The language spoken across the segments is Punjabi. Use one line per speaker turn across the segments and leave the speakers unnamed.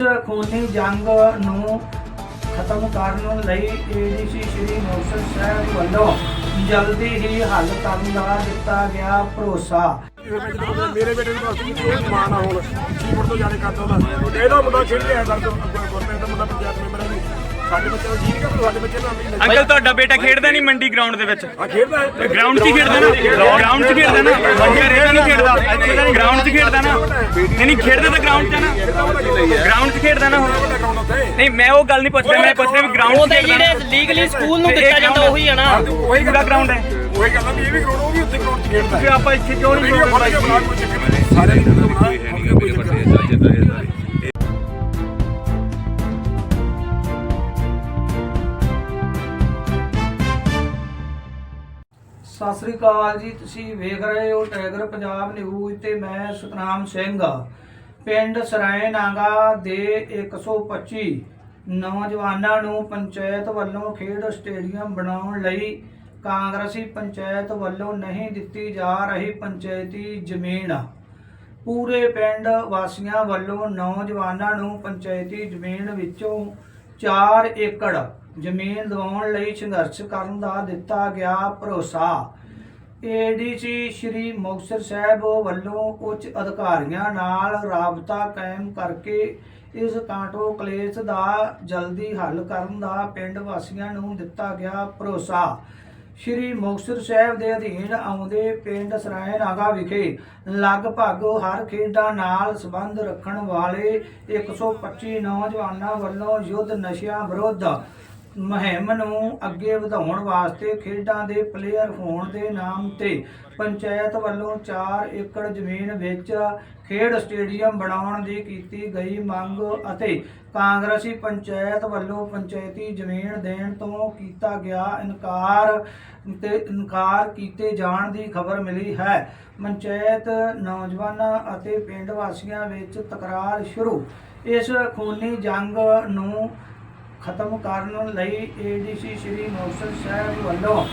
ਖੂਨੀ ਜੰਗ ਨੂੰ ਖਤਮ ਕਰਨ ਲਈ ਏਡੀਸੀ ਸ਼੍ਰੀ ਮੁਕਤਸਰ ਸਾਹਿਬ ਵੱਲੋਂ ਜਲਦੀ ਹੀ ਹੱਲ ਕਰਨ ਦਾ ਦਿੱਤਾ ਗਿਆ ਭਰੋਸਾ।
ਮੇਰੇ ਬੇਟੇ ਨੂੰ ਦੱਸ ਕਿ ਉਹ ਮਾਨ ਆ ਹੁਣ ਕੀਬੋਰਡ ਤੋਂ ਜਾਣੇ ਕਰਦਾ ਉਹਦਾ ਇਹਦਾ ਮੁੰਡਾ ਖੇਡ ਰਿਹਾ ਸਰ ਗੁਰਮੇਲ ਦਾ ਮੁੰਡਾ ਪੰਚਾਇਤ ਮੈਂਬਰ ਹੈ ਸਾਡੇ ਬੱਚੇ ਨੂੰ ਜੀ ਨਹੀਂ ਕਰਦਾ ਸਾਡੇ ਬੱਚੇ ਨੂੰ ਨਹੀਂ
ਅੰਕਲ ਤੁਹਾਡਾ ਬੇਟਾ ਖੇਡਦਾ ਨਹੀਂ ਮੰਡੀ ਗਰਾਊਂਡ ਦੇ ਵਿੱਚ।
ਆ ਖੇਡਦਾ ਹੈ।
ਗਰਾਊਂਡ 'ਚ ਹੀ ਖੇਡਦਾ ਨਾ। ਗਰਾਊਂਡ 'ਚ ਖੇਡਦਾ ਨਾ। ਵਧੀਆ ਰੇਤਾ ਨਹੀਂ ਖੇਡਦਾ। ਗਰਾਊਂਡ 'ਚ ਖੇਡਦਾ ਨਾ। ਨਹੀਂ ਨਹੀਂ ਖੇਡਦਾ ਤਾਂ ਗਰਾਊਂਡ 'ਚ ਆ ਨਾ। ਗਰਾਊਂਡ 'ਚ ਖੇਡਦਾ ਨਾ ਹੁਣ
ਗਰਾਊਂਡ ਉੱਤੇ
ਨਹੀਂ ਮੈਂ ਉਹ ਗੱਲ ਨਹੀਂ ਪੁੱਛ ਰਿਹਾ ਮੈਂ ਪੁੱਛ ਰਿਹਾ ਵੀ ਗਰਾਊਂਡ 'ਚ
ਉਹਦੇ
ਖੇਡਦਾ ਨਾ।
ਜਿਹੜੇ ਲੀਗਲੀ ਸਕੂਲ ਨੂੰ ਦਿੱਤਾ ਜਾਂਦਾ ਉਹੀ ਆ ਨਾ।
ਉਹੀ
ਪੂਰਾ ਗਰਾਊਂਡ ਹੈ।
ਉਹੀ ਕਹਿੰਦਾ ਵੀ ਇਹ ਵੀ ਗਰਾਊਂਡ ਉਹ ਵੀ ਉੱਥੇ ਗਰਾਊਂਡ 'ਚ ਖੇਡਦਾ
ਆਪਾਂ ਇੱਥੇ ਕਿਉਂ ਨਹੀਂ
ਵੀਡੀਓ ਕੇ ਬਣਾ ਕੋਈ ਚੱਕਰ ਨਹੀਂ। ਸਾਰੇ ਵੀਡੀਓ ਬਣਾ ਕੋਈ ਹੈ ਨਹੀਂ ਕੋਈ ਚੱਕਰ ਨਹੀਂ।
ਸਤਿ ਸ੍ਰੀ ਅਕਾਲ ਜੀ, ਤੁਸੀਂ ਵੇਖ ਰਹੇ ਹੋ ਟਾਈਗਰ ਪੰਜਾਬ ਨਿਊਜ਼ ਤੇ ਮੈਂ ਸਤਨਾਮ ਸਿੰਘ। ਪਿੰਡ ਸਰਾਏ ਨਾਗਾ ਦੇ 125 ਨੌਜਵਾਨਾਂ ਨੂੰ ਪੰਚਾਇਤ ਵੱਲੋਂ ਖੇਡ ਸਟੇਡੀਅਮ ਬਣਾਉਣ ਲਈ ਕਾਂਗਰਸੀ ਪੰਚਾਇਤ ਵੱਲੋਂ ਨਹੀਂ ਦਿੱਤੀ ਜਾ ਰਹੀ ਪੰਚਾਇਤੀ ਜ਼ਮੀਨ। ਪੂਰੇ ਪਿੰਡ ਵਾਸੀਆਂ ਵੱਲੋਂ ਨੌਜਵਾਨਾਂ ਨੂੰ ਪੰਚਾਇਤੀ ਜ਼ਮੀਨ ਵਿੱਚੋਂ 4 ਏਕੜ ਜ਼ਮੀਨ ਦਿਵਾਉਣ ਲਈ ਸੰਘਰਸ਼ ਕਰਨ ਦਾ ਦਿੱਤਾ ਗਿਆ ਭਰੋਸਾ। ਏਡੀਸੀ ਸ਼੍ਰੀ ਮੁਕਤਸਰ ਸਾਹਿਬ ਵੱਲੋਂ ਉੱਚ ਅਧਿਕਾਰੀਆਂ ਨਾਲ ਰਾਬਤਾ ਕਾਇਮ ਕਰਕੇ ਇਸ ਕਾਂਟੋ ਕਲੇਸ਼ ਦਾ ਜਲਦੀ ਹੱਲ ਕਰਨ ਦਾ ਪਿੰਡ ਵਾਸੀਆਂ ਨੂੰ ਦਿੱਤਾ ਗਿਆ ਭਰੋਸਾ। ਸ਼੍ਰੀ ਮੁਕਤਸਰ ਸਾਹਿਬ ਦੇ ਅਧੀਨ ਆਉਂਦੇ ਪਿੰਡ ਸਰਾਏ ਨਾਗਾ ਵਿਖੇ ਲਗਭਗ ਹਰ ਖੇਡਾਂ ਨਾਲ ਸੰਬੰਧ ਰੱਖਣ ਵਾਲੇ 125 ਨੌਜਵਾਨਾਂ ਵੱਲੋਂ ਯੁੱਧ ਨਸ਼ਿਆਂ ਵਿਰੁੱਧ ਮੁਹਿੰਮ ਨੂੰ ਅੱਗੇ ਵਧਾਉਣ ਵਾਸਤੇ ਖੇਡਾਂ ਦੇ ਪਲੇਅਰ ਹੋਣ ਦੇ ਨਾਮ ਤੇ ਪੰਚਾਇਤ ਵੱਲੋਂ 4 ਏਕੜ ਜ਼ਮੀਨ ਵਿੱਚ ਖੇਡ ਸਟੇਡੀਅਮ ਬਣਾਉਣ ਦੀ ਕੀਤੀ ਗਈ ਮੰਗ ਅਤੇ ਕਾਂਗਰਸੀ ਪੰਚਾਇਤ ਵੱਲੋਂ ਪੰਚਾਇਤੀ ਜ਼ਮੀਨ ਦੇਣ ਤੋਂ ਕੀਤਾ ਗਿਆ ਇਨਕਾਰ ਤੇ ਇਨਕਾਰ ਕੀਤੇ ਜਾਣ ਦੀ ਖਬਰ ਮਿਲੀ ਹੈ। ਪੰਚਾਇਤ ਨੌਜਵਾਨਾਂ ਅਤੇ ਪਿੰਡ ਵਾਸੀਆਂ ਵਿੱਚ ਤਕਰਾਰ ਸ਼ੁਰੂ। ਇਸ ਖੂਨੀ ਜੰਗ ਨੂੰ ਖਤਮ ਕਰਨ ਲਈ ਏਡੀਸੀ ਸ਼੍ਰੀ ਮੁਕਤਸਰ ਸਾਹਿਬ ਵੱਲੋਂ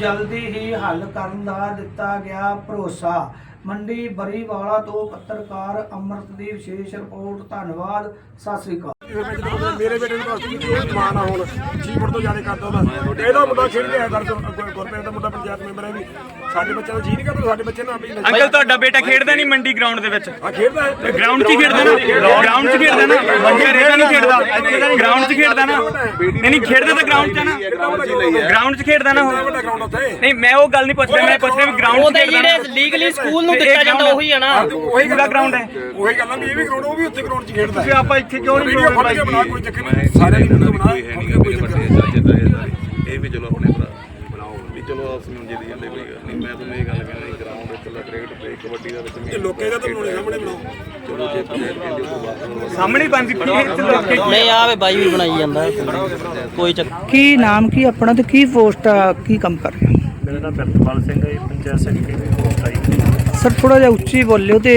ਜਲਦੀ ਹੀ ਹੱਲ ਕਰਨ ਦਾ ਦਿੱਤਾ ਗਿਆ ਭਰੋਸਾ। ਮੰਡੀ ਬਰੀਵਾਲਾ ਤੋਂ ਪੱਤਰਕਾਰ ਅਮਰਤਦੀਪ ਵਿਸ਼ੇਸ਼ ਰਿਪੋਰਟ ਧੰਨਵਾਦ, ਸਤਿ ਸ੍ਰੀ ਅਕਾਲ।
ਮੇਰੇ ਬੇਟੇ ਨੂੰ ਦੱਸ ਕਿ ਉਹ ਮਾਨ ਆ ਹੁਣ ਕੀਬੋਰਡ ਤੋਂ ਜਾਣੇ ਕਰਦਾ ਉਹਦਾ। ਇਹਦਾ ਮੁੰਡਾ ਖੇਡ ਰਿਹਾ ਸਰ ਗੁਰਮੇਲ ਦਾ ਮੁੰਡਾ ਪੰਚਾਇਤ ਮੈਂਬਰ ਹੈ ਜੀ ਸਾਡੇ ਬੱਚੇ ਨੂੰ ਜੀ ਨਹੀਂ ਕਰਦਾ ਸਾਡੇ ਬੱਚੇ ਨੂੰ ਨਹੀਂ।
ਅੰਕਲ ਤੁਹਾਡਾ ਬੇਟਾ ਖੇਡਦਾ ਨਹੀਂ ਮੰਡੀ ਗਰਾਊਂਡ ਦੇ ਵਿੱਚ।
ਆ ਖੇਡਦਾ ਹੈ।
ਗਰਾਊਂਡ 'ਚ ਹੀ ਖੇਡਦਾ ਨਾ? ਗਰਾਊਂਡ 'ਚ ਖੇਡਦਾ ਨਾ? ਵਧੀਆ ਰੇਤਾ ਨਹੀਂ ਖੇਡਦਾ? ਗਰਾਊਂਡ 'ਚ ਖੇਡਦਾ ਨਾ? ਨਹੀਂ ਨਹੀਂ ਖੇਡਦਾ ਤਾਂ ਗਰਾਊਂਡ 'ਚ ਆ ਨਾ? ਗਰਾਊਂਡ 'ਚ ਖੇਡਦਾ ਨਾ ਹੁਣ
ਵੱਡਾ ਗਰਾਊਂਡ ਉੱਤੇ
ਨਹੀਂ ਮੈਂ ਉਹ ਗੱਲ ਨਹੀਂ ਪੁੱਛ ਰਿਹਾ ਮੈਂ ਪੁੱਛ ਰਿਹਾ ਵੀ ਗਰਾਊਂਡ 'ਚ
ਉਹਦੇ
ਖੇਡਦਾ ਨਾ?
ਜਿਹੜੇ ਲੀਗਲੀ ਸਕੂਲ ਨੂੰ ਦਿੱਤਾ ਜਾਂਦਾ ਉਹੀ ਆ ਨਾ।
ਉਹੀ
ਪੂਰਾ ਗਰਾਊਂਡ ਹੈ।
ਉਹੀ ਕਹਿੰਦਾ ਵੀ ਇਹ ਵੀ ਗਰਾਊਂਡ ਉਹ ਵੀ ਉੱਥੇ ਗਰਾਊਂਡ 'ਚ ਖੇਡਦਾ
ਫਿਰ ਆਪਾਂ ਇੱਥੇ ਕਿਉਂ ਨਹੀਂ
ਕੇ ਬਣਾ ਕੋਈ ਚੱਕਰ ਨਹੀਂ। ਸਾਰੇ ਵੀਡੀਓ ਬਣਾ
ਕੋਈ ਹੈ ਨਹੀਂ ਕੋਈ ਚੱਕਰ ਨਹੀਂ। ਇਹ ਵੀ ਚਲੋ ਆਪਣੇ ਭਰਾ। ਬਣਾਓ। ਵੀ ਚਲੋ ਆਪਸ ਵਿੱਚ ਜਿਹੜੀ ਜਾਂਦੇ ਕੋਈ ਗੱਲ ਨਹੀਂ ਮੈਂ ਤੁਹਾਨੂੰ ਇਹ ਗੱਲ ਕਹਿੰਦਾ ਗਰਾਊਂਡ ਇਕੱਲਾ ਕ੍ਰਿਕਟ ਤੇ ਕਬੱਡੀ ਦਾ ਵਿੱਚ
ਇਹ ਲੋਕੇ ਦਾ ਤਾਂ ਬਣਾਉਣੇ ਸਾਹਮਣੇ ਬਣਾਓ।
ਚਲੋ ਜੇ ਪੰਚਾਇਤ ਕਹਿੰਦੀ ਉਹ ਬਾਤ
ਸਾਹਮਣੇ ਬੰਦ ਕੀਤੀ ਇੱਥੇ ਲੋਕੇ
ਨਹੀਂ ਆਵੇ ਬਾਈ ਵੀ ਬਣਾਈ ਜਾਂਦਾ। ਕੋਈ ਚੱਕਰ
ਕੀ ਨਾਮ ਕੀ ਆਪਣਾ ਤੇ ਕੀ ਪੋਸਟ ਆ ਕੀ ਕੰਮ ਕਰ ਰਹੇ? ਹੋ
ਮੇਰਾ ਨਾਮ ਪ੍ਰਿਤਪਾਲ ਸਿੰਘ ਹੈ ਪੰਚਾਇਤ ਸੈਕਟਰੀ
ਸਰ ਥੋੜਾ ਜਿਹਾ ਉੱਚੀ ਬੋਲਿਓ ਤੇ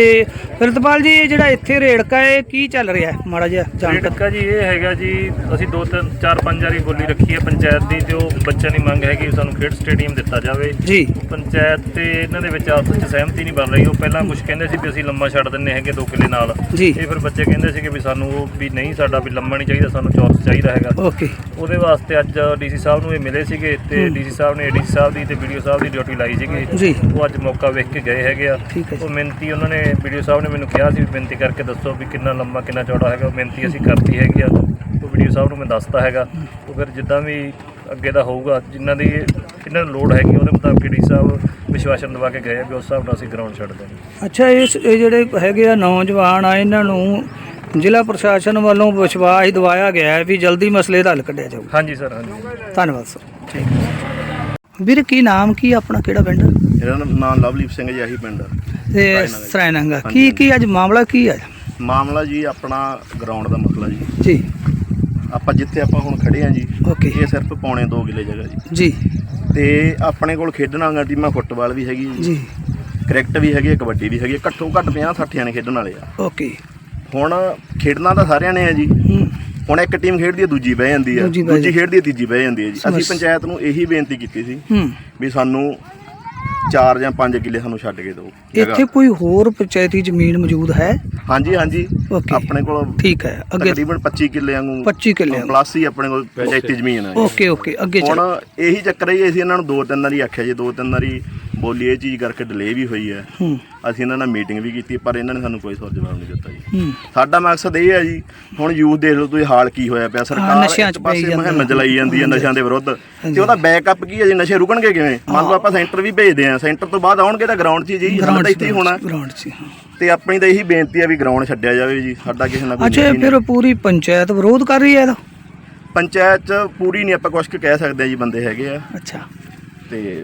ਪ੍ਰਿਤਪਾਲ ਜੀ ਇਹ ਜਿਹੜਾ ਇੱਥੇ ਰੇੜਕਾ ਹੈ ਕੀ ਚੱਲ ਰਿਹਾ ਹੈ? ਮਾੜਾ ਜਿਹਾ ਜਾਣਕਾਰੀ
ਰੇੜਕਾ ਜੀ ਇਹ ਹੈਗਾ ਜੀ ਅਸੀਂ ਦੋ ਤਿੰਨ ਚਾਰ ਪੰਜ ਵਾਰੀ ਬੋਲੀ ਰੱਖੀ ਹੈ ਪੰਚਾਇਤ ਦੀ ਤੇ ਉਹ ਬੱਚਿਆਂ ਦੀ ਮੰਗ ਹੈਗੀ ਸਾਨੂੰ ਖੇਡ ਸਟੇਡੀਅਮ ਦਿੱਤਾ ਜਾਵੇ।
ਜੀ।
ਪੰਚਾਇਤ ਤੇ ਇਹਨਾਂ ਦੇ ਵਿੱਚ ਆਪਸ ਵਿੱਚ ਸਹਿਮਤੀ ਨਹੀਂ ਬਣ ਰਹੀ। ਉਹ ਪਹਿਲਾਂ ਕੁਝ ਕਹਿੰਦੇ ਸੀ ਵੀ ਅਸੀਂ ਲੰਮਾ ਛੱਡ ਦਿੰਨੇ ਹੈਗੇ ਦੋ ਕਿੱਲੇ ਨਾਲ।
ਜੀ।
ਇਹ ਫਿਰ ਬੱਚੇ ਕਹਿੰਦੇ ਸੀਗੇ ਵੀ ਸਾਨੂੰ ਉਹ ਵੀ ਨਹੀਂ ਸਾਡਾ ਵੀ ਲੰਮਾ ਨਹੀਂ ਚਾਹੀਦਾ ਸਾਨੂੰ ਚੌਰਸ ਚਾਹੀਦਾ ਹੈਗਾ।
ਓਕੇ।
ਉਹਦੇ ਵਾਸਤੇ ਅੱਜ ਡੀਸੀ ਸਾਹਿਬ ਨੂੰ ਇਹ ਮਿਲੇ ਸੀਗੇ ਤੇ ਡੀਸੀ ਸਾਹਿਬ ਨੇ ਏਡੀਸੀ ਸਾਹਿਬ ਦੀ ਤੇ ਵੀਡੀਓ ਸਾਹਿਬ ਦੀ ਡਿਊਟੀ ਲਾਈ ਸੀਗੀ।
ਜੀ।
ਉਹ ਅੱਜ ਮੌਕਾ ਵੇਖ ਕੇ ਗਏ ਹੈਗੇ ਆ।
ਠੀਕ ਹੈ ਜੀ।
ਉਹ ਮਿਹਨਤੀ ਉਹਨਾਂ ਨੇ ਵੀਡੀਓ ਸਾਹਿਬ ਨੇ ਮੈਨੂੰ ਕਿਹਾ ਸੀ ਵੀ ਬੇਨਤੀ ਕਰਕੇ ਦੱਸੋ ਵੀ ਕਿੰਨਾ ਲੰਮਾ ਕਿੰਨਾ ਚੌੜਾ ਹੈਗਾ ਉਹ ਮਿਹਨਤੀ ਅਸੀਂ ਕਰਤੀ ਹੈਗੀ ਆ। ਉਹ ਵੀਡੀਓ ਸਾਹਿਬ ਨੂੰ ਮੈਂ ਦੱਸਤਾ ਹੈਗਾ। ਉਹ ਫਿਰ ਜਿੱਦਾਂ ਵੀ ਅੱਗੇ ਦਾ ਹੋਊਗਾ ਜਿੰਨਾਂ ਦੀ ਇਹਨਾਂ ਨੂੰ ਲੋੜ ਹੈਗੀ ਉਹਦੇ ਮੁਤਾਬਕ ਡੀ ਸਾਹਿਬ ਵਿਸ਼ਵਾਸਨ ਦਵਾ ਕੇ ਗਏ ਆ ਵੀ ਉਸ ਹਿਸਾਬ ਨਾਲ ਅਸੀਂ ਗਰਾਊਂਡ ਛੱਡ ਦੇਣੀ।
ਅੱਛਾ ਇਸ ਇਹ ਜਿਹੜੇ ਹੈਗੇ ਆ ਨੌਜਵਾਨ ਆ ਇਹਨਾਂ ਨੂੰ ਜ਼ਿਲ੍ਹਾ ਪ੍ਰਸ਼ਾਸਨ ਵੱਲੋਂ ਵਿਸ਼ਵਾਸ ਦਿਵਾਇਆ ਗਿਆ ਹੈ ਵੀ ਜਲਦੀ ਮਸਲੇ ਦਾ ਹੱਲ ਕੱਢਿਆ ਜਾਊਗਾ
ਹਾਂਜੀ ਸਰ ਹਾਂਜੀ।
ਧੰਨਵਾਦ ਸਰ। ਵੀਰ ਕੀ ਨਾਮ ਕੀ ਆਪਣਾ ਕਿਹੜਾ ਪਿੰਡ?
ਇਹਦਾ ਨਾਮ ਲਵਲੀਪ ਸਿੰਘ ਜੀ ਆਹੀ ਪਿੰਡ
ਤੇ ਸਰਾਇਨੰਗਾ ਕੀ ਕੀ ਅੱਜ ਮਾਮਲਾ ਕੀ ਹੈ
ਮਾਮਲਾ ਜੀ ਆਪਣਾ ਗਰਾਊਂਡ ਦਾ ਮਸਲਾ ਜੀ।
ਜੀ।
ਆਪਾਂ ਜਿੱਥੇ ਆਪਾਂ ਹੁਣ ਖੜੇ ਆ ਜੀ
ਓਕੇ।
ਇਹ ਸਿਰਫ ਪੌਣੇ 2 ਕਿੱਲੇ ਜਗ੍ਹਾ ਜੀ।
ਜੀ।
ਤੇ ਆਪਣੇ ਕੋਲ ਖੇਡਣ ਵਾਲੀਆਂ ਟੀਮਾਂ ਫੁੱਟਬਾਲ ਵੀ ਹੈਗੀ ਜੀ।
ਜੀ।
ਕ੍ਰਿਕਟ ਵੀ ਹੈਗੀ ਹੈ ਕਬੱਡੀ ਵੀ ਹੈਗੀ ਹੈ ਘੱਟੋ ਘੱਟ 50 60 ਜਾਣੇ ਖੇਡਣ ਵਾਲੇ ਆ।
ਓਕੇ।
ਹੁਣ ਖੇਡਣਾ ਤਾਂ ਸਾਰਿਆਂ ਨੇ ਆ ਜੀ।
ਹੂੰ।
ਹੁਣ ਇੱਕ ਟੀਮ ਖੇਡਦੀ ਹੈ ਦੂਜੀ ਬਹਿ ਜਾਂਦੀ ਹੈ
ਦੂਜੀ ਬਹਿ
ਦੂਜੀ ਖੇਡਦੀ ਹੈ ਤੀਜੀ ਬਹਿ ਜਾਂਦੀ ਹੈ ਜੀ। ਅਸੀਂ
ਸਮਝ-
ਪੰਚਾਇਤ ਨੂੰ ਇਹੀ ਬੇਨਤੀ ਕੀਤੀ ਸੀ
ਹੂੰ।
ਵੀ ਸਾਨੂੰ 4 ਜਾਂ 5 ਕਿੱਲੇ ਸਾਨੂੰ ਛੱਡ ਕੇ ਦਿਓ
ਇੱਥੇ ਕੋਈ ਹੋਰ ਪੰਚਾਇਤੀ ਜ਼ਮੀਨ ਮੌਜੂਦ ਹੈ
ਹਾਂਜੀ ਹਾਂਜੀ
Okay.
ਆਪਣੇ ਕੋਲ
ਠੀਕ ਹੈ ਅੱਗੇ
ਤਕਰੀਬਨ 25 ਕਿੱਲੇ ਵਾਂਗੂ
25 ਕਿੱਲੇ ਵਾਂਗੂ।
ਪਲੱਸ ਹੀ ਆਪਣੇ ਕੋਲ ਪੰਚਾਇਤੀ ਜ਼ਮੀਨ ਹੈ।
ਓਕੇ ਓਕੇ ਅੱਗੇ
ਹੁਣ
ਚਲੋ
ਇਹੀ ਚੱਕਰ ਹੈ ਜੀ, ਅਸੀਂ ਇਹਨਾਂ ਨੂੰ ਦੋ ਤਿੰਨ ਵਾਰੀ ਆਖਿਆ ਜੀ ਦੋ ਤਿੰਨ ਵਾਰੀ ਬੋਲੀ ਇਹ ਚੀਜ਼ ਕਰਕੇ ਡਿਲੇ ਵੀ ਹੋਈ ਹੈ। ਅਸੀਂ ਇਹਨਾਂ ਨਾਲ ਮੀਟਿੰਗ ਵੀ ਕੀਤੀ ਪਰ ਇਹਨਾਂ ਨੇ ਸਾਨੂੰ ਕੋਈ ਸਵਾਲ ਜਵਾਬ ਨਹੀਂ ਦਿੱਤਾ ਜੀ। ਸਾਡਾ ਮਕਸਦ ਇਹ ਹੈ ਜੀ ਹੁਣ ਯੂਥ ਦੇਖ ਲਓ ਤੁਸੀਂ ਹਾਲ ਕੀ ਹੋਇਆ ਪਿਆ। ਸਰਕਾਰ
ਨਸ਼ਿਆਂ 'ਚ
ਇੱਕ ਪਾਸੇ ਮੁਹਿੰਮ। ਚਲਾਈ ਜਾਂਦੀ ਹੈ ਨਸ਼ਿਆਂ ਦੇ ਵਿਰੁੱਧ। ਤੇ ਉਹਦਾ ਬੈਕਅਪ ਕੀ ਹੈ ਜੀ? ਨਸ਼ੇ ਰੁਕਣਗੇ ਕਿਵੇਂ? ਮੰਨ ਲਓ ਆਪਾਂ ਸੈਂਟਰ ਵੀ ਭੇਜਦੇ ਆ ਸੈਂਟਰ ਤੋਂ ਬਾਅਦ ਆਉਣਗੇ ਤਾਂ ਗਰਾਊਂਡ 'ਚ ਜੀ। ਸਾਡਾ ਇੱਥੇ ਹੀ ਹੋਣਾ।
ਗਰਾਊਂਡ 'ਚ।
ਤੇ ਆਪਣੀ ਤਾਂ ਇਹੀ ਬੇਨਤੀ ਹੈ ਵੀ ਗਰਾਊਂਡ ਛੱਡਿਆ ਜਾਵੇ ਜੀ। ਸਾਡਾ ਕਿਸੇ ਨਾਲ ਕੋਈ
ਅੱਛਾ ਫਿਰ ਪੂਰੀ ਪੰਚਾਇਤ ਵਿਰੋਧ ਕਰ ਰਹੀ ਹੈ ਇਹਦਾ?
ਪੰਚਾਇਤ ਪੂਰੀ ਨਹੀਂ ਆਪਾਂ ਕੁਝ ਕਹਿ ਸਕਦੇ ਆ ਜੀ ਬੰਦੇ ਹੈਗੇ ਆ।
ਅੱਛਾ।
ਤੇ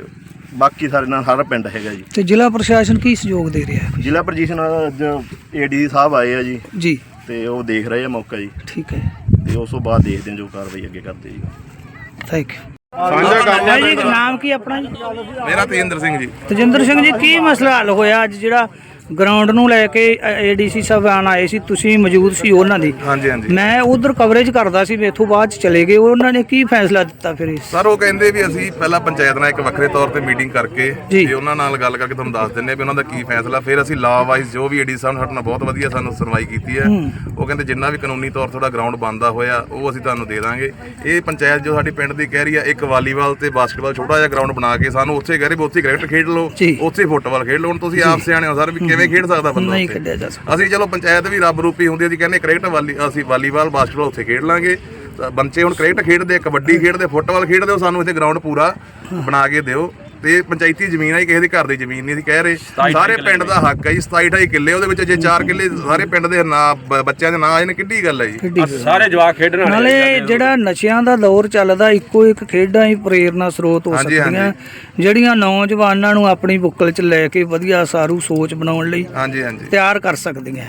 ਬਾਕੀ ਸਾਰੇ ਨਾਲ ਸਾਰਾ ਪਿੰਡ ਹੈਗਾ ਜੀ।
ਤੇ ਜ਼ਿਲ੍ਹਾ ਪ੍ਰਸ਼ਾਸਨ ਕੀ ਸਹਿਯੋਗ ਦੇ ਰਿਹਾ ਹੈ?
ਜ਼ਿਲ੍ਹਾ ਪ੍ਰਸ਼ਾਸਨ ਅੱਜ ਏਡੀ ਸਾਹਿਬ ਆਏ ਆ ਜੀ।
ਜੀ।
ਤੇ ਉਹ ਦੇਖ ਰਹੇ ਆ ਮੌਕਾ ਜੀ।
ਠੀਕ ਹੈ।
ਤੇ ਉਸ ਤੋਂ ਬਾਅਦ ਦੇਖਦੇ ਹਾਂ ਜੋ ਕਾਰਵਾਈ ਅੱਗੇ ਕਰਦੇ ਜੀ।
ਥੈਂਕ ਯੂ ਸਾਂਝਾ ਜੀ ਨਾਮ ਕੀ ਆਪਣਾ ਜੀ?
ਮੇਰਾ ਤੇਂਦਰ ਸਿੰਘ ਜੀ।
ਤਜਿੰਦਰ ਸਿੰਘ ਜੀ ਕੀ ਮਸਲਾ ਹੱਲ ਹੋਇਆ ਅੱਜ ਜਿਹੜਾ ਗਰਾਊਂਡ ਨੂੰ ਲੈ ਕੇ ਏਡੀਸੀ ਸਾਹਿਬਾਨ ਆਏ ਸੀ ਤੁਸੀਂ ਮੌਜੂਦ ਸੀ ਉਹਨਾਂ ਦੀ।
ਹਾਂਜੀ ਹਾਂਜੀ।
ਮੈਂ ਉਧਰ ਕਵਰੇਜ ਕਰਦਾ ਸੀ ਮੇਥੋਂ ਬਾਅਦ ਚ ਚਲੇ ਗਏ। ਉਹਨਾਂ ਨੇ ਕੀ ਫੈਸਲਾ ਦਿੱਤਾ ਫਿਰ ਇਸ?
ਸਰ ਉਹ ਕਹਿੰਦੇ ਵੀ ਅਸੀਂ ਪਹਿਲਾਂ ਪੰਚਾਇਤ ਨਾਲ ਇੱਕ ਵੱਖਰੇ ਤੌਰ ਤੇ ਮੀਟਿੰਗ ਕਰਕੇ
ਜੀ।
ਤੇ ਉਹਨਾਂ ਨਾਲ ਗੱਲ ਕਰਕੇ ਤੁਹਾਨੂੰ ਦੱਸ ਦਿੰਨੇ ਵੀ ਉਹਨਾਂ ਦਾ ਕੀ ਫੈਸਲਾ। ਫਿਰ ਅਸੀਂ ਲਾ ਵਾਈਜ਼ ਜੋ ਵੀ ਏਡੀ ਸਾਹਿਬ ਨੇ ਸਾਡੇ ਨਾਲ ਬਹੁਤ ਵਧੀਆ ਸਾਨੂੰ ਸੁਣਵਾਈ ਕੀਤੀ ਹੈ। ਉਹ ਕਹਿੰਦੇ ਜਿੰਨਾ ਵੀ ਕਾਨੂੰਨੀ ਤੌਰ ਤੁਹਾਡਾ ਗਰਾਊਂਡ ਬੰਦਾ ਹੋਇਆ ਉਹ ਅਸੀਂ ਤੁਹਾਨੂੰ ਦੇ ਦਾਂਗੇ। ਇਹ ਪੰਚਾਇਤ ਜੋ ਸਾਡੀ ਪਿੰਡ ਦੀ ਕਹਿ ਰਹੀ ਆ ਇੱਕ ਵਾਲੀਬਾਲ ਤੇ ਬਾਸਕਟਬਾਲ ਛੋਟਾ ਜਿਹਾ ਗਰਾਊਂਡ ਬਣਾ ਕੇ ਸਾਨੂੰ ਉੱਥੇ ਕਹਿ ਰਹੇ ਵੀ ਉੱਥੇ ਕ੍ਰਿਕਟ ਖੇਡ ਲਓ
ਜੀ।
ਉੱਥੇ ਫੁੱਟਬਾਲ ਖੇਡ ਲਓ। ਹੁਣ ਤੁਸੀਂ ਆਪ ਸਿਆਣੇ ਹੋ ਸਰ ਵੀ ਕਿਵੇਂ ਖੇਡ ਸਕਦਾ ਬੰਦਾ
ਨਹੀਂ? ਖੇਡਿਆ ਜਾ ਸਕਦਾ।
ਅਸੀਂ ਚਲੋ ਪੰਚਾਇਤ ਵੀ ਰੱਬ ਰੂਪੀ ਹੁੰਦੀ ਜੀ ਕਹਿੰਦੇ ਕ੍ਰਿਕਟ ਵਾਲੀ ਅਸੀਂ ਵਾਲੀਬਾਲ ਬਾਸਕਟਬਾਲ ਉੱਥੇ ਖੇਡ ਲਾਂਗੇ। ਬੱਚੇ ਹੁਣ ਕ੍ਰਿਕਟ ਖੇਡਦੇ ਕਬੱਡੀ ਖੇਡਦੇ ਫੁੱਟਬਾਲ ਖੇਡਦੇ ਉਹ ਸਾਨੂੰ ਇੱਥੇ ਗਰਾਊਂਡ ਪੂਰਾ ਬਣਾ ਕੇ ਦਿਓ। ਤੇ ਪੰਚਾਇਤੀ ਜ਼ਮੀਨ ਹੈ ਕਿਸੇ ਦੇ ਘਰ ਦੀ ਜ਼ਮੀਨ ਨਹੀਂ ਅਸੀਂ ਕਹਿ ਰਹੇ। ਸਾਰੇ ਪਿੰਡ ਦਾ ਹੱਕ ਹੈ ਜੀ 27 28 ਕਿੱਲੇ ਉਹਦੇ ਵਿੱਚ ਜੇ 4 ਕਿੱਲੇ ਸਾਰੇ ਪਿੰਡ ਦੇ ਨਾਂ ਬੱਚਿਆਂ ਦੇ ਨਾਂ ਆਏ ਨੇ ਕਿੱਡੀ ਗੱਲ ਹੈ ਜੀ।
ਸਾਰੇ ਜਵਾਕ ਖੇਡਣ ਵਾਲੇ
ਨਾਲੇ ਜਿਹੜਾ ਨਸ਼ਿਆਂ ਦਾ ਦੌਰ ਚੱਲਦਾ ਇੱਕੋ ਇੱਕ ਖੇਡਾਂ ਹੀ ਪ੍ਰੇਰਨਾ ਸਰੋਤ ਹੋ ਸਕਦੀਆਂ। ਜਿਹੜੀਆਂ ਨੌਜਵਾਨਾਂ ਨੂੰ ਆਪਣੀ ਬੁੱਕਲ 'ਚ ਲੈ ਕੇ ਵਧੀਆ ਸਾਰੂ ਸੋਚ ਬਣਾਉਣ ਲਈ
ਹਾਂਜੀ ਹਾਂਜੀ।
ਤਿਆਰ ਕਰ ਸਕਦੀਆਂ।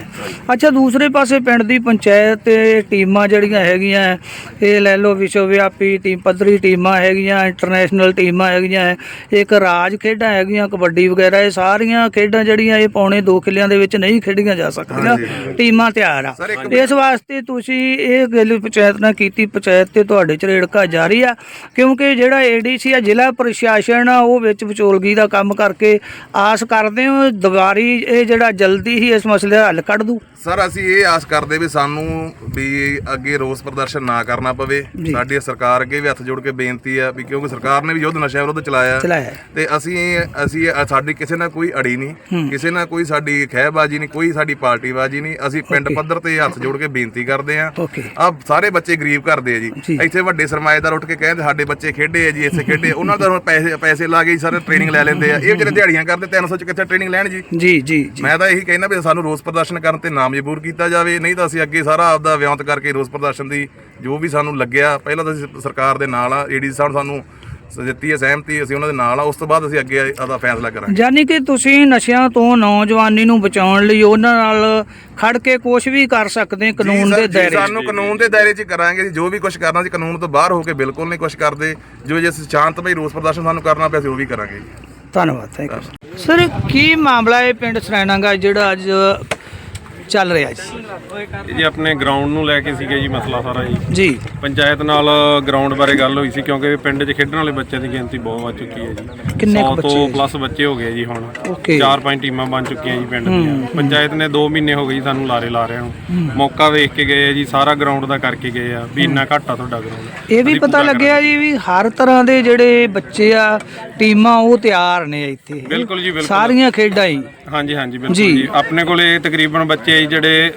ਅੱਛਾ ਦੂਸਰੇ ਪਾਸੇ ਪਿੰਡ ਦੀ ਪੰਚਾਇਤ ਤੇ ਟੀਮਾਂ ਜਿਹੜੀਆਂ ਹੈਗੀਆਂ ਇਹ ਲੈ ਲਓ ਵਿਸ਼ਵ ਵਿਆਪੀ ਟੀਮ ਪੱਧਰੀ ਟੀਮਾਂ ਹੈਗੀਆਂ ਇੰਟਰਨੈਸ਼ਨਲ ਟੀਮਾਂ ਹੈਗੀਆਂ ਇੱਕ ਰਾਜ ਖੇਡਾਂ ਹੈਗੀਆਂ ਕਬੱਡੀ ਵਗੈਰਾ ਇਹ ਸਾਰੀਆਂ ਖੇਡਾਂ ਜਿਹੜੀਆਂ ਇਹ ਪੌਣੇ 2 ਕਿੱਲਿਆਂ ਦੇ ਵਿੱਚ ਨਹੀਂ ਖੇਡੀਆਂ ਜਾ ਸਕਦੀਆਂ ਟੀਮਾਂ ਤਿਆਰ ਆ। ਇਸ ਵਾਸਤੇ ਤੁਸੀਂ ਇਹ ਗੱਲ ਪੰਚਾਇਤ ਨਾਲ ਕੀਤੀ ਪੰਚਾਇਤ ਤੇ ਤੁਹਾਡੇ ਚ ਰੇੜਕਾ ਜਾਰੀ ਆ ਕਿਉਂਕਿ ਜਿਹੜਾ ਏਡੀਸੀ ਆ ਜ਼ਿਲ੍ਹਾ ਪ੍ਰਸ਼ਾਸਨ ਆ ਉਹ ਵਿੱਚ ਵਿਚੋਲਗੀ ਦਾ ਕੰਮ ਕਰਕੇ ਆਸ ਕਰਦੇ ਹੋ ਦੁਬਾਰੀ ਇਹ ਜਿਹੜਾ ਜਲਦੀ ਹੀ ਇਸ ਮਸਲੇ ਦਾ ਹੱਲ ਕੱਢ ਦੂ।
ਸਰ ਅਸੀਂ ਇਹ ਆਸ ਕਰਦੇ ਵੀ ਸਾਨੂੰ ਵੀ ਅੱਗੇ ਰੋਸ ਪ੍ਰਦਰਸ਼ਨ ਨਾ ਕਰਨਾ ਪਵੇ। ਸਾਡੀ ਸਰਕਾਰ ਅੱਗੇ ਵੀ ਹੱਥ ਜੋੜ ਕੇ ਬੇਨਤੀ ਆ ਵੀ ਕਿਉਂਕਿ ਸਰਕਾਰ ਨੇ ਵੀ ਯੁੱਧ ਨਸ਼ਿਆਂ ਵਿਰੁੱਧ ਚਲਾਇਆ।
ਚਲਾਇਆ।
ਤੇ ਅਸੀਂ ਅਸੀਂ ਸਾਡੀ ਕਿਸੇ ਨਾਲ ਕੋਈ ਅੜੀ ਨਹੀਂ ਕਿਸੇ ਨਾਲ ਕੋਈ ਸਾਡੀ ਖਹਿਬਾਜੀ ਨਹੀਂ ਕੋਈ ਸਾਡੀ ਪਾਰਟੀਬਾਜੀ ਨਹੀਂ। ਅਸੀਂ ਪਿੰਡ ਪੱਧਰ ਤੇ ਹੱਥ ਜੋੜ ਕੇ ਬੇਨਤੀ ਕਰਦੇ ਆ ਆ ਸਾਰੇ ਬੱਚੇ ਗਰੀਬ ਘਰ ਦੇ ਆ
ਜੀ।
ਇੱਥੇ ਵੱਡੇ ਸਰਮਾਏਦਾਰ ਉੱਠ ਕੇ ਕਹਿੰਦੇ ਸਾਡੇ ਬੱਚੇ ਖੇਡੇ ਆ ਜੀ ਇੱਥੇ ਖੇਡੇ। ਉਹਨਾਂ ਦਾ ਹੁਣ ਪੈਸੇ ਪੈਸੇ ਲਾ ਕੇ ਸਾਰੇ ਟ੍ਰੇਨਿੰਗ ਲੈ ਲੈਂਦੇ ਆ। ਇਹ ਜਿਹੜੇ ਦਿਹਾੜੀਆਂ ਕਰਦੇ 300 ਚ ਕਿੱਥੇ ਟ੍ਰੇਨਿੰਗ ਲੈਣ ਜੀ?
ਜੀ ਜੀ
ਮੈਂ ਤਾਂ ਇਹੀ ਕਹਿਣਾ ਵੀ ਸਾਨੂੰ ਰੋਸ ਪ੍ਰਦਰਸ਼ਨ ਕਰਨ ਤੇ ਨਾ ਮਜਬੂਰ ਕੀਤਾ ਜਾਵੇ। ਨਹੀਂ ਤਾਂ ਅਸੀਂ ਅੱਗੇ ਸਾਰਾ ਆਪਦਾ ਵਿਉਂਤ ਕਰਕੇ ਰੋਸ ਪ੍ਰਦਰਸ਼ਨ ਦੀ ਜੋ ਵੀ ਸਾਨੂੰ ਲੱਗਿਆ ਪਹਿਲਾਂ ਤਾਂ ਅਸੀਂ ਸਰਕਾਰ ਦੇ ਨਾਲ ਆ ਏਡੀ ਸਾਹਿਬ ਸਾਨੂੰ ਦਿੱਤੀ ਹੈ ਸਹਿਮਤੀ ਅਸੀਂ ਉਹਨਾਂ ਦੇ ਨਾਲ ਆ। ਉਸ ਤੋਂ ਬਾਅਦ ਅਸੀਂ ਅੱਗੇ ਆਪਦਾ ਫੈਸਲਾ ਕਰਾਂਗੇ।
ਯਾਨੀ ਕਿ ਤੁਸੀਂ ਨਸ਼ਿਆਂ ਤੋਂ ਨੌਜਵਾਨੀ ਨੂੰ ਬਚਾਉਣ ਲਈ ਉਹਨਾਂ ਨਾਲ ਖੜ ਕੇ ਕੁਝ ਵੀ ਕਰ ਸਕਦੇ ਹੋ ਕਾਨੂੰਨ ਦੇ ਦਾਇਰੇ।
ਸਾਨੂੰ ਕਾਨੂੰਨ ਦੇ ਦਾਇਰੇ 'ਚ ਕਰਾਂਗੇ। ਜੀ ਵੀ ਕੁਝ ਕਰਨਾ ਸੀ ਕਾਨੂੰਨ ਤੋਂ ਬਾਹਰ ਹੋ ਕੇ ਬਿਲਕੁਲ ਨਹੀਂ ਕੁਝ ਕਰਦੇ। ਜੋ ਜੇ ਅਸੀਂ ਸ਼ਾਂਤਮਈ ਰੋਸ ਪ੍ਰਦਰਸ਼ਨ ਸਾਨੂੰ ਕਰਨਾ ਪਿਆ ਅਸੀਂ ਉਹ ਵੀ ਕਰਾਂਗੇ
ਧੰਨਵਾਦ ਥੈਂਕ ਯੂ ਸਰ ਕੀ ਮਾਮਲਾ ਹੈ ਪਿੰਡ ਸਰਾਇਣਾਗਾ ਜਿਹੜਾ ਅੱਜ ਚੱਲ ਰਿਹਾ ਜੀ?
ਇਹ ਜੀ ਆਪਣੇ ਗਰਾਊਂਡ ਨੂੰ ਲੈ ਕੇ ਸੀਗਾ ਜੀ ਮਸਲਾ ਸਾਰਾ ਜੀ।
ਜੀ।
ਪੰਚਾਇਤ ਨਾਲ ਗਰਾਊਂਡ ਬਾਰੇ ਗੱਲ ਹੋਈ ਸੀ ਕਿਉਂਕਿ ਪਿੰਡ 'ਚ ਖੇਡਣ ਵਾਲੇ ਬੱਚਿਆਂ ਦੀ ਗਿਣਤੀ ਬਹੁਤ ਵੱਧ ਚੁੱਕੀ ਹੈ ਜੀ।
ਕਿੰਨੇ ਕੁ
100
ਬੱਚੇ?
ਪਲੱਸ ਬੱਚੇ ਹੋ ਗਏ ਜੀ ਹੁਣ।
ਓਕੇ
ਚਾਰ ਪੰਜ ਟੀਮਾਂ ਬਣ ਚੁੱਕੀਆਂ ਜੀ ਪਿੰਡ ਦੀਆਂ। ਪੰਚਾਇਤ ਨੇ 2 ਮਹੀਨੇ ਹੋ ਗਏ ਜੀ ਸਾਨੂੰ ਲਾਰੇ ਲਾ ਰਿਹਾ ਨੂੰ। ਮੌਕਾ ਵੇਖ ਕੇ ਗਏ ਆ ਜੀ ਸਾਰਾ ਗਰਾਊਂਡ ਦਾ ਕਰਕੇ ਗਏ ਆ ਵੀ ਇੰਨਾ ਘੱਟ ਤੁਹਾਡਾ ਗਰਾਊਂਡ
ਇਹ ਵੀ ਪਤਾ ਲੱਗਿਆ ਜੀ ਵੀ ਹਰ ਤਰ੍ਹਾਂ ਦੇ ਜਿਹੜੇ ਬੱਚੇ ਆ ਟੀਮਾਂ ਉਹ ਤਿਆਰ ਨੇ ਇੱਥੇ।
ਬਿਲਕੁਲ ਜੀ, ਬਿਲਕੁਲ।
ਸਾਰੀਆਂ ਖੇਡਾਂ ਹੀ।
ਹਾਂਜੀ ਹਾਂਜੀ ਬਿਲਕੁਲ
ਜੀ।
ਆਪਣੇ ਕੋਲੇ ਤਕਰੀਬਨ ਬੱਚੇ ਜਿਹੜੇ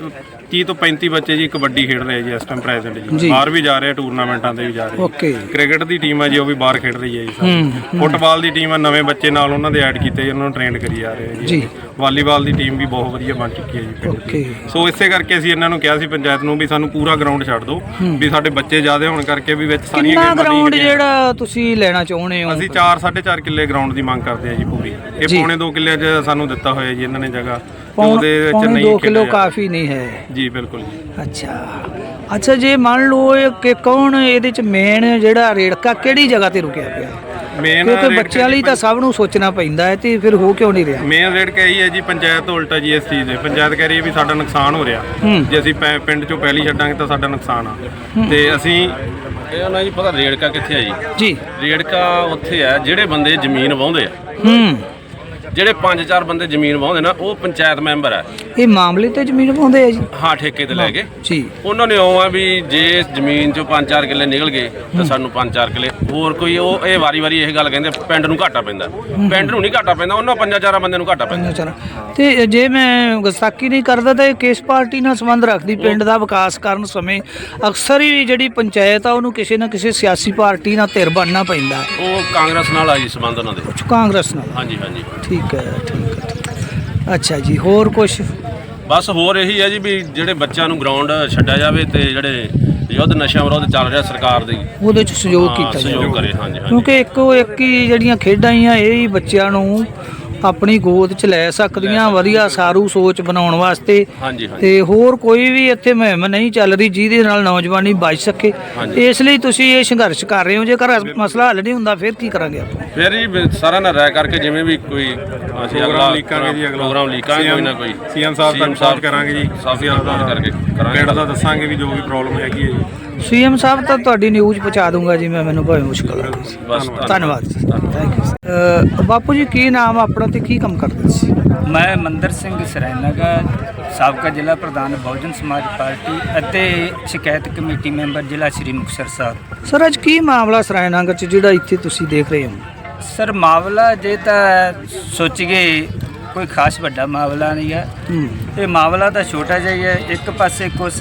30 ਤੋਂ 35 ਬੱਚੇ ਜੀ ਕਬੱਡੀ ਖੇਡ ਰਹੇ ਆ ਜੀ ਇਸ ਟਾਈਮ ਪ੍ਰੈਜ਼ੈਂਟ
ਜੀ।
ਬਾਹਰ ਵੀ ਜਾ ਰਹੇ ਆ ਟੂਰਨਾਮੈਂਟਾਂ ਤੇ ਵੀ ਜਾ ਰਹੇ ਆ।
ਓਕੇ।
ਕ੍ਰਿਕਟ ਦੀ ਟੀਮ ਹੈ ਜੀ ਉਹ ਵੀ ਬਾਹਰ ਖੇਡ ਰਹੀ ਹੈ ਜੀ ਸਾਰੀ। ਫੁੱਟਬਾਲ ਦੀ ਟੀਮ ਹੈ ਨਵੇਂ ਬੱਚੇ ਨਾਲ ਉਹਨਾਂ ਦੇ ਐਡ ਕੀਤੇ ਜੀ ਉਹਨਾਂ ਨੂੰ ਟ੍ਰੇਨਡ ਕਰੀ ਜਾ ਰਹੇ ਆ
ਜੀ।
ਵਾਲੀਬਾਲ ਦੀ ਟੀਮ ਵੀ ਬਹੁਤ ਵਧੀਆ ਬਣ ਚੁੱਕੀ ਹੈ ਜੀ ਪਿੰਡ ਦੀ। ਸੋ ਇਸੇ ਕਰਕੇ ਅਸੀਂ ਇਹਨਾਂ ਨੂੰ ਕਿਹਾ ਸੀ ਪੰਚਾਇਤ ਨੂੰ ਵੀ ਸਾਨੂੰ ਪੂਰਾ ਗਰਾਊਂਡ ਛੱਡ ਦਿਓ ਵੀ ਸਾਡੇ ਬੱਚੇ ਜ਼ਿਆਦਾ ਹੋਣ ਕਰਕੇ ਵੀ ਵਿੱਚ ਸਾਰੀਆਂ ਗੇਮਾਂ ਨਹੀਂ
ਗਰਾਊਂਡ। ਜਿਹੜਾ ਤੁਸੀਂ ਲੈਣਾ ਚਾਹੁੰਦੇ ਹੋ?
ਅਸੀਂ 4 4.5 ਕਿੱਲੇ ਗਰਾਊਂਡ ਦੀ ਮੰਗ ਕਰਦੇ ਆ ਜੀ ਪੂਰੀ। ਇਹ। ਪੌਣੇ 2 ਕਿੱਲੇ 'ਚ ਸਾਨੂੰ ਦਿੱਤਾ ਹੋਇਆ ਜੀ ਇਹਨਾਂ ਨੇ ਜਗ੍ਹਾ।
ਪੌਣ-
ਉਹਦੇ ਵਿੱਚ
ਪੌਣੇ
ਨਹੀਂ
2 ਕਿਲੋ। ਕਾਫੀ ਨਹੀਂ ਹੈ।
ਜੀ ਬਿਲਕੁਲ ਜੀ।
ਅੱਛਾ। ਅੱਛਾ ਜੇ ਮੰਨ ਲਓ ਇਹ ਕਿ ਕੌਣ ਇਹਦੇ ਚ ਮੇਨ ਜਿਹੜਾ ਰੇੜਕਾ ਕਿਹੜੀ ਜਗ੍ਹਾ ਤੇ ਰੁਕਿਆ ਪਿਆ?
ਮੇਨ
ਕਿਉਂਕਿ ਬੱਚਿਆਂ ਲਈ ਤਾਂ ਸਭ ਨੂੰ ਸੋਚਣਾ ਪੈਂਦਾ ਹੈ ਤੇ ਫਿਰ ਹੋ ਕਿਉਂ ਨਹੀਂ ਰਿਹਾ?
ਮੇਨ ਰੇਡ ਕਹੀ ਹੈ ਜੀ ਪੰਚਾਇਤ ਤੋਂ ਉਲਟਾ ਜੀ ਇਸ ਚੀਜ਼ ਦੇ। ਪੰਚਾਇਤ ਕਹਿ ਰਹੀ ਹੈ ਵੀ ਸਾਡਾ ਨੁਕਸਾਨ ਹੋ ਰਿਹਾ।
ਹੂੰ।
ਜੇ ਅਸੀਂ ਪੈ- ਪਿੰਡ ਚੋਂ ਪਹਿਲੀ ਛੱਡਾਂਗੇ ਤਾਂ ਸਾਡਾ ਨੁਕਸਾਨ ਆ। ਤੇ ਅਸੀਂ
ਇਹ ਉਹਨਾਂ ਜੀ ਪਤਾ ਰੇੜਕਾ ਕਿੱਥੇ ਆ ਜੀ?
ਜੀ।
ਰੇੜਕਾ ਉੱਥੇ ਆ ਜਿਹੜੇ ਬੰਦੇ ਜ਼ਮੀਨ ਵਾਹੁੰਦੇ ਆ।
ਹੂੰ।
ਜਿਹੜੇ ਪੰਜ ਚਾਰ ਬੰਦੇ ਜ਼ਮੀਨ ਵਾਹੁੰਦੇ ਨਾ ਉਹ ਪੰਚਾਇਤ ਮੈਂਬਰ ਹੈ
ਇਹ ਮਾਮਲੇ ਤੇ ਜ਼ਮੀਨ ਪਾਉਂਦੇ ਆ ਜੀ?
ਹਾਂ ਠੇਕੇ ਤੇ ਲੈ ਗਏ।
ਜੀ।
ਉਹਨਾਂ ਨੇ ਉਹ ਆ ਵੀ ਜੇ ਜ਼ਮੀਨ ਚੋਂ ਪੰਜ ਚਾਰ ਕਿੱਲੇ ਨਿਕਲ ਗਏ ਤਾਂ ਸਾਨੂੰ ਪੰਜ ਚਾਰ ਕਿੱਲੇ। ਹੋਰ ਕੋਈ ਉਹ ਇਹ ਵਾਰੀ-ਵਾਰੀ ਇਹ ਗੱਲ ਕਹਿੰਦੇ ਪਿੰਡ ਨੂੰ ਘਾਟਾ ਪੈਂਦਾ। ਪਿੰਡ ਨੂੰ ਨਹੀਂ ਘਾਟਾ ਪੈਂਦਾ ਉਹਨਾਂ ਪੰਜਾਂ ਚਾਰਾਂ ਬੰਦਿਆਂ ਨੂੰ ਘਾਟਾ ਪੈਂਦਾ।
ਤੇ ਜੇ ਮੈਂ ਗੁਸਤਾਖੀ ਨਹੀਂ ਕਰਦਾ ਤਾਂ ਇਹ ਕਿਸ ਪਾਰਟੀ ਨਾਲ ਸੰਬੰਧ ਰੱਖਦੀ? ਪਿੰਡ ਦਾ ਵਿਕਾਸ ਕਰਨ ਸਮੇਂ ਅਕਸਰ ਹੀ ਜਿਹੜੀ ਪੰਚਾਇਤ ਆ ਉਹਨੂੰ ਕਿਸੇ ਨਾ ਕਿਸੇ ਸਿਆਸੀ ਪਾਰਟੀ ਨਾਲ ਧਿਰ ਬਣਨਾ ਪੈਂਦਾ।
ਉਹ ਕਾਂਗਰਸ ਨਾਲ ਆ ਜੀ ਸੰਬੰਧ ਉਹਨਾਂ ਦੇ।
ਕਾਂਗਰਸ ਨਾਲ।
ਹਾਂਜੀ ਹਾਂਜੀ।
ਠੀਕ। ਹੈ ਠੀਕ ਹੈ ਠੀਕ ਹੈ। ਅੱਛਾ ਜੀ ਹੋਰ ਕੁਝ
ਬਸ ਹੋਰ ਇਹੀ ਹੈ ਜੀ ਵੀ ਜਿਹੜੇ ਬੱਚਿਆਂ ਨੂੰ ਗਰਾਊਂਡ ਛੱਡਿਆ ਜਾਵੇ ਤੇ ਜਿਹੜੇ ਯੁੱਧ ਨਸ਼ਿਆਂ ਵਿਰੋਧ ਚੱਲ ਰਿਹਾ ਸਰਕਾਰ ਦੀ
ਉਹਦੇ ਚ ਸਹਿਯੋਗ
ਹਾਂ,
ਕੀਤਾ
ਸਹਿਯੋਗ
ਜਾਵੇ
ਕਰੇ ਹਾਂਜੀ ਹਾਂਜੀ।
ਕਿਉਂਕਿ ਇੱਕੋ ਇੱਕ ਹੀ ਜਿਹੜੀਆਂ ਖੇਡਾਂ ਹੀ ਆ ਇਹ ਹੀ ਬੱਚਿਆਂ ਨੂੰ ਆਪਣੀ ਗੋਦ 'ਚ ਲੈ ਸਕਦੀਆਂ ਵਧੀਆ ਸਾਰੂ ਸੋਚ ਬਣਾਉਣ ਵਾਸਤੇ।
ਹਾਂਜੀ ਹਾਂਜੀ।
ਤੇ ਹੋਰ ਕੋਈ ਵੀ ਇੱਥੇ ਮੁਹਿੰਮ ਨਹੀਂ ਚੱਲ ਰਹੀ ਜਿਹਦੇ ਨਾਲ ਨੌਜਵਾਨੀ ਬਚ ਸਕੇ। ਇਸ ਲਈ ਤੁਸੀਂ ਇਹ ਸੰਘਰਸ਼ ਕਰ ਰਹੇ ਹੋ। ਜੇਕਰ ਮਸਲਾ ਹੱਲ ਨਹੀਂ ਹੁੰਦਾ ਫਿਰ ਕੀ ਕਰਾਂਗੇ ਆਪਾਂ?
ਫਿਰ ਜੀ ਵੀ ਸਾਰਿਆਂ ਨਾਲ ਰਾਇ ਕਰਕੇ ਜਿਵੇਂ ਵੀ ਕੋਈ ਅਸੀਂ ਅਗਲਾ
ਲੀਕਾਂਗੇ ਜੀ ਅਗਲਾ।
ਪ੍ਰੋਗਰਾਮ ਲੀਕਾਂਗੇ ਕੋਈ ਨਾ ਕੋਈ।
ਸੀਐਮ ਸਾਹਿਬ ਤੱਕ ਪਹੁੰਚ ਕਰਾਂਗੇ ਜੀ।
ਸਾਫੀ ਨਾਲ ਕਰਕੇ ਕਰਾਂਗੇ।
ਪਿੰਡ ਦਾ ਦੱਸਾਂਗੇ ਵੀ ਜੋ ਵੀ ਪ੍ਰੋਬਲਮ ਹੈਗੀ ਹੈ ਜੀ।
ਸੀਐਮ ਸਾਹਿਬ ਤਾਂ ਤੁਹਾਡੀ ਨਿਊਜ਼ ਪਹੁੰਚਾ ਦੂੰਗਾ ਜੀ ਮੈਂ ਮੈਨੂੰ ਭਾਵੇਂ ਮੁਸ਼ਕਲ ਆ। ਗਈ
ਬਸ
ਧੰਨਵਾਦ। ਜੀ ਥੈਂਕ ਯੂ ਬਾਪੂ ਜੀ ਕੀ ਨਾਮ ਆਪਣਾ ਤੇ ਕੀ ਕੰਮ ਕਰਦੇ ਸੀ
ਮੈਂ ਮੰਦਰ ਸਿੰਘ ਸਰੈਨਾਗਾ ਸਾਬਕਾ ਜ਼ਿਲ੍ਹਾ ਪ੍ਰਧਾਨ ਬਹੁਜਨ ਸਮਾਜ ਪਾਰਟੀ ਅਤੇ ਸ਼ਿਕਾਇਤ ਕਮੇਟੀ ਮੈਂਬਰ ਜ਼ਿਲ੍ਹਾ ਸ਼੍ਰੀ ਮੁਕਤਸਰ ਸਾਹਿਬ।
ਸਰ ਅੱਜ ਕੀ ਮਾਮਲਾ ਸਰਾਇਨਗਰ ਚ ਜਿਹੜਾ ਇੱਥੇ ਤੁਸੀਂ ਦੇਖ ਰਹੇ ਹੋ?
ਸਰ ਮਾਮਲਾ ਜੇ ਤਾਂ ਸੋਚੀਏ ਕੋਈ ਖਾਸ ਵੱਡਾ ਮਾਮਲਾ ਨਹੀਂ ਹੈ। ਇਹ ਮਾਮਲਾ ਤਾਂ ਛੋਟਾ ਜਿਹਾ ਹੀ ਹੈ। ਇੱਕ ਪਾਸੇ ਕੁਝ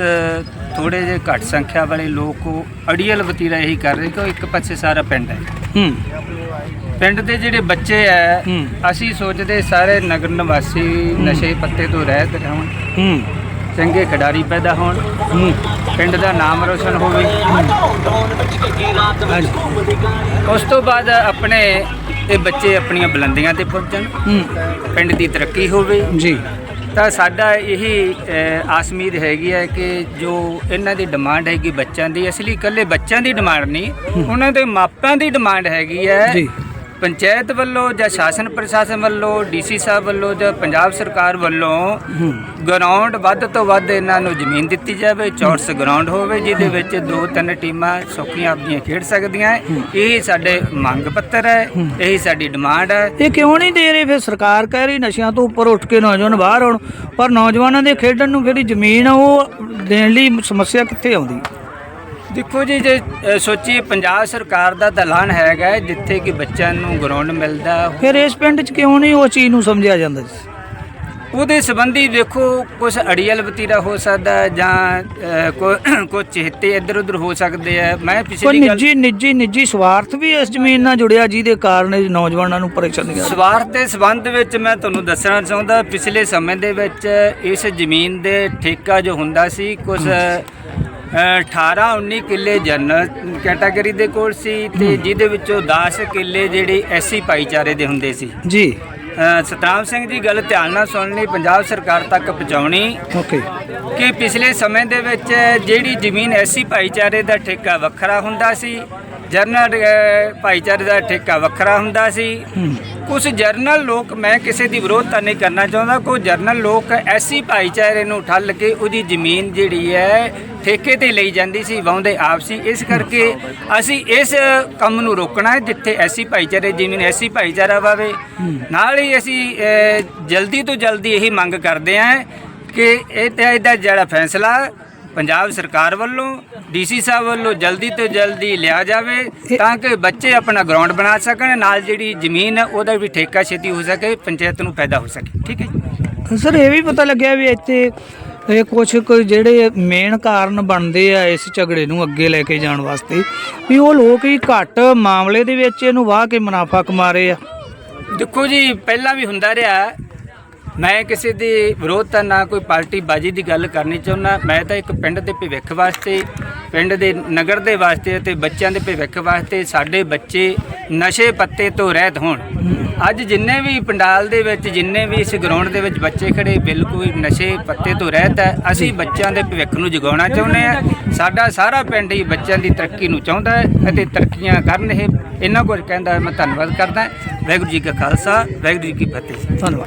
ਥੋੜੇ ਜਿਹੇ ਘੱਟ ਸੰਖਿਆ ਵਾਲੇ ਲੋਕ ਅੜੀਅਲ ਵਤੀਰਾ ਇਹੀ ਕਰ ਰਹੇ ਕਿ ਇੱਕ ਪਾਸੇ ਸਾਰਾ ਪਿੰਡ ਹੈ।
ਹੂੰ।
ਪਿੰਡ ਦੇ ਜਿਹੜੇ ਬੱਚੇ ਹੂੰ। ਅਸੀਂ ਸੋਚਦੇ ਸਾਰੇ ਨਗਰ ਨਿਵਾਸੀ ਨਸ਼ੇ ਪੱਤੇ ਤੋਂ ਰਹਿਤ ਰਹਿਣ।
ਹੂੰ।
ਚੰਗੇ ਖਿਡਾਰੀ ਪੈਦਾ ਹੋਣ। ਪਿੰਡ ਦਾ ਨਾਮ ਰੋਸ਼ਨ ਹੋਵੇ। ਉਸ ਤੋਂ ਬਾਅਦ ਆਪਣੇ ਇਹ ਬੱਚੇ ਆਪਣੀਆਂ ਬੁਲੰਦੀਆਂ ਤੇ ਪਹੁੰਚਣ ਪਿੰਡ ਦੀ ਤਰੱਕੀ ਹੋਵੇ।
ਜੀ।
ਤਾਂ ਸਾਡਾ ਇਹੀ ਅ, ਆਸ ਉਮੀਦ ਹੈਗੀ ਹੈ ਕਿ ਜੋ ਇਹਨਾਂ ਦੀ ਡਿਮਾਂਡ ਹੈਗੀ ਬੱਚਿਆਂ ਦੀ ਅਸਲੀ ਇਕੱਲੇ ਬੱਚਿਆਂ ਦੀ ਡਿਮਾਂਡ ਨਹੀਂ ਉਹਨਾਂ ਦੇ ਮਾਪਿਆਂ ਦੀ ਡਿਮਾਂਡ ਹੈਗੀ ਹੈ। ਪੰਚਾਇਤ ਵੱਲੋਂ ਜਾਂ ਸ਼ਾਸਨ ਪ੍ਰਸ਼ਾਸਨ ਵੱਲੋਂ ਡੀਸੀ ਸਾਹਿਬ ਵੱਲੋਂ ਜਾਂ ਪੰਜਾਬ ਸਰਕਾਰ ਵੱਲੋਂ ਗਰਾਊਂਡ ਵੱਧ ਤੋਂ ਵੱਧ ਇਹਨਾਂ ਨੂੰ ਜ਼ਮੀਨ ਦਿੱਤੀ ਜਾਵੇ ਚੌਰਸ ਗਰਾਊਂਡ ਹੋਵੇ ਜਿਹਦੇ ਵਿੱਚ ਦੋ ਤਿੰਨ ਟੀਮਾਂ ਸੌਖੀਆਂ ਆਪਣੀਆਂ ਖੇਡ ਸਕਦੀਆਂ। ਇਹ ਸਾਡੇ ਮੰਗ ਪੱਤਰ ਹੈ ਇਹੀ ਸਾਡੀ ਡਿਮਾਂਡ ਹੈ।
ਇਹ ਕਿਉਂ ਨਹੀਂ ਦੇ ਰਹੇ? ਫਿਰ ਸਰਕਾਰ ਕਹਿ ਰਹੀ ਨਸ਼ਿਆਂ ਤੋਂ ਉੱਪਰ ਉੱਠ ਕੇ ਨੌਜਵਾਨ ਬਾਹਰ ਆਉਣ ਪਰ ਨੌਜਵਾਨਾਂ ਦੇ ਖੇਡਣ ਨੂੰ ਜਿਹੜੀ ਜ਼ਮੀਨ ਉਹ ਦੇਣ ਲਈ ਸਮੱਸਿਆ ਕਿੱਥੇ ਆਉਂਦੀ?
ਦੇਖੋ ਜੀ ਜੇ ਅ, ਸੋਚੀਏ ਪੰਜਾਬ ਸਰਕਾਰ ਦਾ ਤਾਂ ਐਲਾਨ ਹੈਗਾ ਹੈ, ਜਿੱਥੇ ਕਿ ਬੱਚਿਆਂ ਨੂੰ ਗਰਾਊਂਡ ਮਿਲਦਾ।
ਫਿਰ ਇਸ ਪਿੰਡ 'ਚ ਕਿਉਂ ਨਹੀਂ ਉਹ ਚੀਜ਼ ਨੂੰ ਸਮਝਿਆ ਜਾਂਦਾ ਜੀ?
ਉਹਦੇ ਸੰਬੰਧੀ ਦੇਖੋ ਕੁਝ ਅੜੀਅਲ ਵਤੀਰਾ ਹੋ ਸਕਦਾ ਹੈ ਜਾਂ ਅ, ਕੋ- ਕੁਝ ਚਿਹਤੇ ਇੱਧਰ ਉੱਧਰ ਹੋ ਸਕਦੇ ਆ ਮੈਂ
ਕੋਈ
ਪਿਛਲੀ ਗੱਲ
ਨਿੱਜੀ ਨਿੱਜੀ ਨਿੱਜੀ ਸਵਾਰਥ ਵੀ ਇਸ ਜ਼ਮੀਨ ਨਾਲ ਜੁੜਿਆ ਜਿਹਦੇ ਕਾਰਨ ਇਹ ਨੌਜਵਾਨਾਂ ਨੂੰ ਪਰੇਸ਼ਾਨੀਆਂ
ਸਵਾਰਥ ਦੇ ਸੰਬੰਧ ਵਿੱਚ ਮੈਂ ਤੁਹਾਨੂੰ ਦੱਸਣਾ ਚਾਹੁੰਦਾ ਪਿਛਲੇ ਸਮੇਂ ਦੇ ਵਿੱਚ ਇਸ ਜ਼ਮੀਨ ਦੇ ਠੇਕਾ ਜੋ ਹੁੰਦਾ ਸੀ ਕੁਝ 18 19 ਕਿੱਲੇ ਜਨਰਲ ਕੈਟਾਗਰੀ ਦੇ ਕੋਲ ਸੀ ਤੇ ਜਿਹਦੇ ਵਿੱਚੋਂ 10 ਕਿੱਲੇ ਜਿਹੜੇ ਐਸੀ ਭਾਈਚਾਰੇ ਦੇ ਹੁੰਦੇ ਸੀ।
ਜੀ।
ਅ, ਸਤਨਾਮ ਸਿੰਘ ਜੀ ਗੱਲ ਧਿਆਨ ਨਾਲ ਸੁਣਨੀ ਪੰਜਾਬ ਸਰਕਾਰ ਤੱਕ ਪਹੁੰਚਾਉਣੀ।
ਓਕੇ।
ਕਿ ਪਿਛਲੇ ਸਮੇਂ ਦੇ ਵਿੱਚ ਜਿਹੜੀ ਜ਼ਮੀਨ ਐਸੀ ਭਾਈਚਾਰੇ ਦਾ ਠੇਕਾ ਵੱਖਰਾ ਹੁੰਦਾ ਸੀ ਅ, ਭਾਈਚਾਰੇ ਦਾ ਠੇਕਾ ਵੱਖਰਾ ਹੁੰਦਾ ਸੀ। ਕੁਝ ਜਰਨਲ ਲੋਕ ਮੈਂ ਕਿਸੇ ਦੀ ਵਿਰੋਧਤਾ ਨਹੀਂ ਕਰਨਾ ਚਾਹੁੰਦਾ। ਕੋਈ ਜਰਨਲ ਲੋਕ ਐਸੀ ਭਾਈਚਾਰੇ ਨੂੰ ਠੱਲ ਕੇ ਉਹਦੀ ਜ਼ਮੀਨ ਜਿਹੜੀ ਹੈ ਠੇਕੇ ਤੇ ਲਈ ਜਾਂਦੀ ਸੀ ਵਾਉਂਦੇ ਆਪ ਸੀ। ਇਸ ਕਰਕੇ ਅਸੀਂ ਇਸ ਕੰਮ ਨੂੰ ਰੋਕਣਾ ਹੈ ਜਿੱਥੇ ਐਸੀ ਭਾਈਚਾਰੇ ਜ਼ਮੀਨ, ਐਸੀ ਭਾਈਚਾਰਾ ਵਾਵੇ। ਨਾਲ ਹੀ ਅਸੀਂ ਜਲਦੀ ਤੋਂ ਜਲਦੀ ਇਹੀ ਮੰਗ ਕਰਦੇ ਹਾਂ ਕਿ ਇਹ ਤੇ ਇਹਦਾ ਜਿਹੜਾ ਫੈਸਲਾ ਪੰਜਾਬ ਸਰਕਾਰ ਵੱਲੋਂ ਡੀਸੀ ਸਾਹਿਬ ਵੱਲੋਂ ਜਲਦੀ ਤੋਂ ਜਲਦੀ ਲਿਆ ਜਾਵੇ ਤਾਂ ਕਿ ਬੱਚੇ ਆਪਣਾ ਗਰਾਊਂਡ ਬਣਾ ਸਕਣ ਨਾਲ ਜਿਹੜੀ ਜ਼ਮੀਨ ਹੈ ਉਹਦਾ ਵੀ ਠੇਕਾ ਛੇਤੀ ਹੋ ਸਕੇ ਪੰਚਾਇਤ ਨੂੰ ਫਾਇਦਾ ਹੋ ਸਕੇ। ਠੀਕ ਹੈ
ਸਰ ਇਹ ਵੀ ਪਤਾ ਲੱਗਿਆ ਵੀ ਇੱਥੇ ਇਹ ਕੁਝ ਕੋਈ ਜਿਹੜੇ ਮੇਨ ਕਾਰਨ ਬਣਦੇ ਆ ਇਸ ਝਗੜੇ ਨੂੰ ਅੱਗੇ ਲੈ ਕੇ ਜਾਣ ਵਾਸਤੇ ਵੀ ਉਹ ਲੋਕ ਹੀ ਘੱਟ ਮਾਮਲੇ ਦੇ ਵਿੱਚ ਇਹਨੂੰ ਵਾਹ ਕੇ ਮੁਨਾਫਾ ਕਮਾ ਰਹੇ ਆ।
ਦੇਖੋ ਜੀ ਪਹਿਲਾਂ ਵੀ ਹੁੰਦਾ ਰਿਹਾ ਮੈਂ ਕਿਸੇ ਦੀ ਵਿਰੋਧਤਾ ਨਾ ਕੋਈ ਪਾਰਟੀ ਬਾਜੀ ਦੀ ਗੱਲ ਕਰਨੀ ਚਾਹੁੰਦਾ। ਮੈਂ ਤਾਂ ਇੱਕ ਪਿੰਡ ਦੇ ਭਵਿੱਖ ਵਾਸਤੇ ਪਿੰਡ ਦੇ ਨਗਰ ਦੇ ਵਾਸਤੇ ਅਤੇ ਬੱਚਿਆਂ ਦੇ ਭਵਿੱਖ ਵਾਸਤੇ ਸਾਡੇ ਬੱਚੇ ਨਸ਼ੇ ਪੱਤੇ ਤੋਂ ਰਹਿਤ ਹੋਣ। ਅੱਜ ਜਿੰਨੇ ਵੀ ਪੰਡਾਲ ਦੇ ਵਿੱਚ ਜਿੰਨੇ ਵੀ ਇਸ ਗਰਾਊਂਡ ਦੇ ਵਿੱਚ ਬੱਚੇ ਖੜੇ ਬਿਲਕੁਲ ਨਸ਼ੇ ਪੱਤੇ ਤੋਂ ਰਹਿਤ ਹੈ। ਅਸੀਂ ਬੱਚਿਆਂ ਦੇ ਭਵਿੱਖ ਨੂੰ ਜਗਾਉਣਾ ਚਾਹੁੰਦੇ ਹਾਂ। ਸਾਡਾ ਸਾਰਾ ਪਿੰਡ ਹੀ ਬੱਚਿਆਂ ਦੀ ਤਰੱਕੀ ਨੂੰ ਚਾਹੁੰਦਾ ਹੈ ਅਤੇ ਤਰੱਕੀਆਂ ਕਰਨ ਇਹ ਇਹਨਾਂ ਕੁਝ ਕਹਿੰਦਾ ਮੈਂ ਧੰਨਵਾਦ ਕਰਦਾ। ਵਾਹਿਗੁਰੂ ਜੀ ਕਾ ਖਾਲਸਾ ਵਾਹਿਗੁਰੂ ਜੀ ਕੀ ਫਤਿਹ।
ਧੰਨਵਾਦ।